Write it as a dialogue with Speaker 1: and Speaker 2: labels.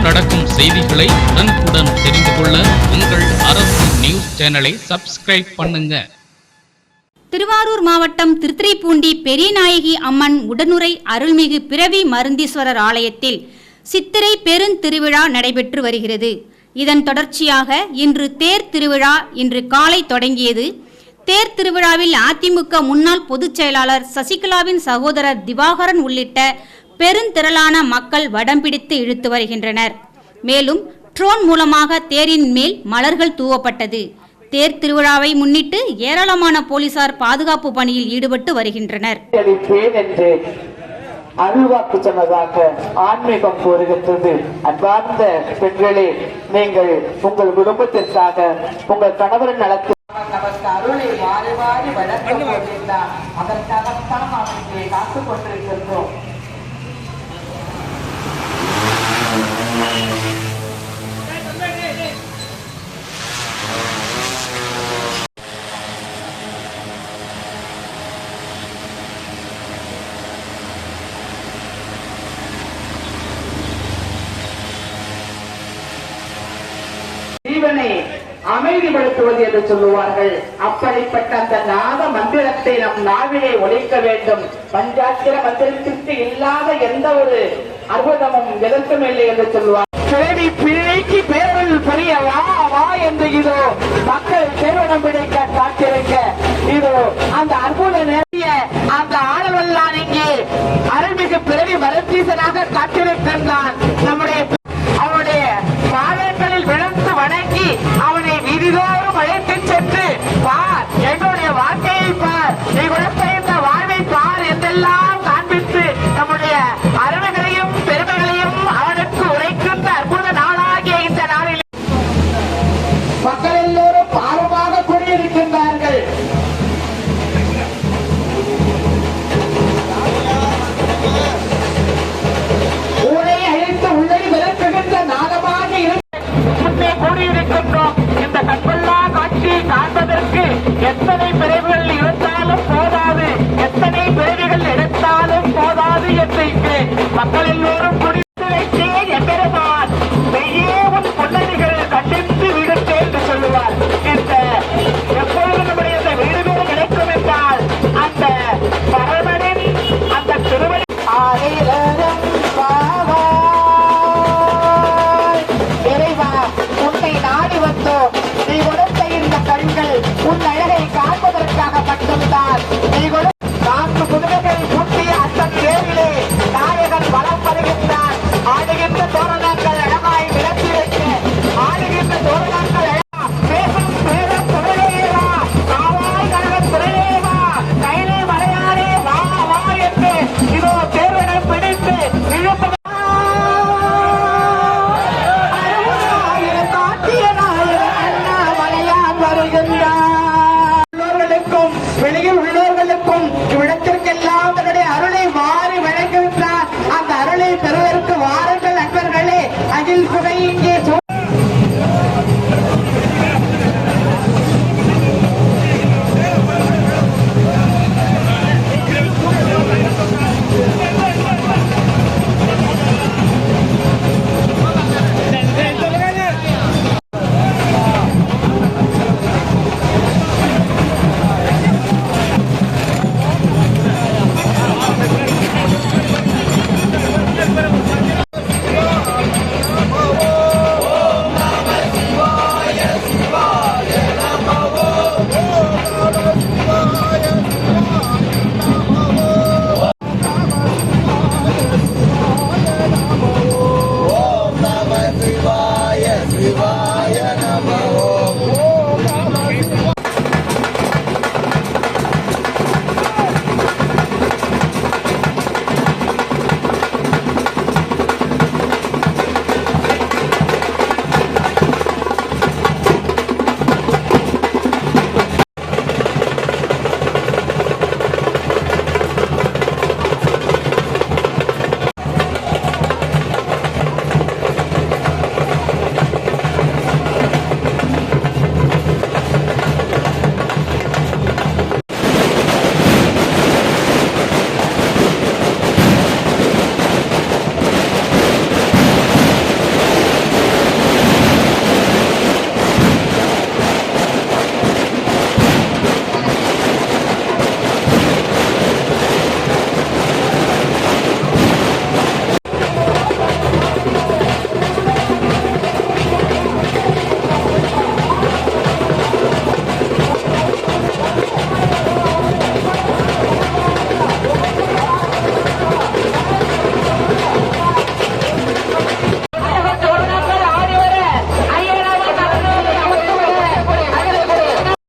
Speaker 1: நாடெங்கும் நடக்கும் செய்திகளை உடனுக்குடன் தெரிந்து கொள்ள உங்கள் அரசு நியூஸ் சேனலை சப்ஸ்கிரைப் பண்ணுங்க.
Speaker 2: திருவாரூர் மாவட்டம் திருத்துறைப்பூண்டி பெரியநாயகி அம்மன் உடனுரை அருள்மிகு பிறவி மருந்தீஸ்வரர் ஆலயத்தில் சித்திரை பெருந்திருவிழா நடைபெற்று வருகிறது. இதன் தொடர்ச்சியாக இன்று தேர் திருவிழா இன்று காலை தொடங்கியது. தேர் திருவிழாவில் அதிமுக முன்னாள் பொதுச் செயலாளர் சசிகலாவின் சகோதரர் திவாகரன் உள்ளிட்ட பெருந்திரளான மக்கள் வடம் பிடித்து இழுத்து வருகின்றனர். மேலும் ட்ரோன் மூலமாக தேரின் மேல் மலர்கள் தூவப்பட்டது. தேர் திருவிழாவை முன்னிட்டு ஏராளமான போலீசார் பாதுகாப்பு பணியில் ஈடுபட்டு வருகின்றனர்.
Speaker 3: அருள்வாக்கு சொன்னதாக ஆன்மீகம் கூறுகின்றது. அன்பார்ந்த பெண்களே நீங்கள் உங்கள் குடும்பத்திற்காக உங்கள் கணவரின் நலத்தில் அருளை மாறி மாறி அதற்காகத்தான் காத்துக் கொண்டிருக்கின்றோம். ஜீவனை அமைதிப்படுத்துவது என்று சொல்லுவார்கள். அப்படிப்பட்ட அந்த நாத மந்திரத்தை நம் நாவிலே ஒழிக்க வேண்டும். பஞ்சாத்திர மந்திரத்திற்கு இல்லாத எந்த ஒரு அற்புதமும் எதற்கும் இல்லை என்று சொல்லுவார். பிறவி பிழைக்கு பேரல் புரிய வா வா என்று இதோ மக்கள் திருவடம் பிடிக்க காத்திருக்க. இதோ அந்த அற்புத நிறைய அந்த ஆடவல்லான் இங்கே அருள்மிகு பிறவி மரத்தீசனாக காத்திருக்கின்றான். நம்முடைய கூடியிருக்கின்றோம் இந்த கண்கொள்ளா காட்சியை காண்பதற்கு எத்தனை பிறவிகள் இருந்தாலும் போதாது. எத்தனை பிறவிகள் எடுத்தாலும் போதாது என்று இங்கே உள்ளவர்களுக்கும் வெளியில் உள்ளவர்களுக்கும் இவ்விடத்திற்கெல்லாம் தன்னுடைய அருளை மாறி வழங்குகின்றார். அந்த அருளை பெறுவதற்கு வாருங்கள் நண்பர்களே அகில் சுவை இங்கே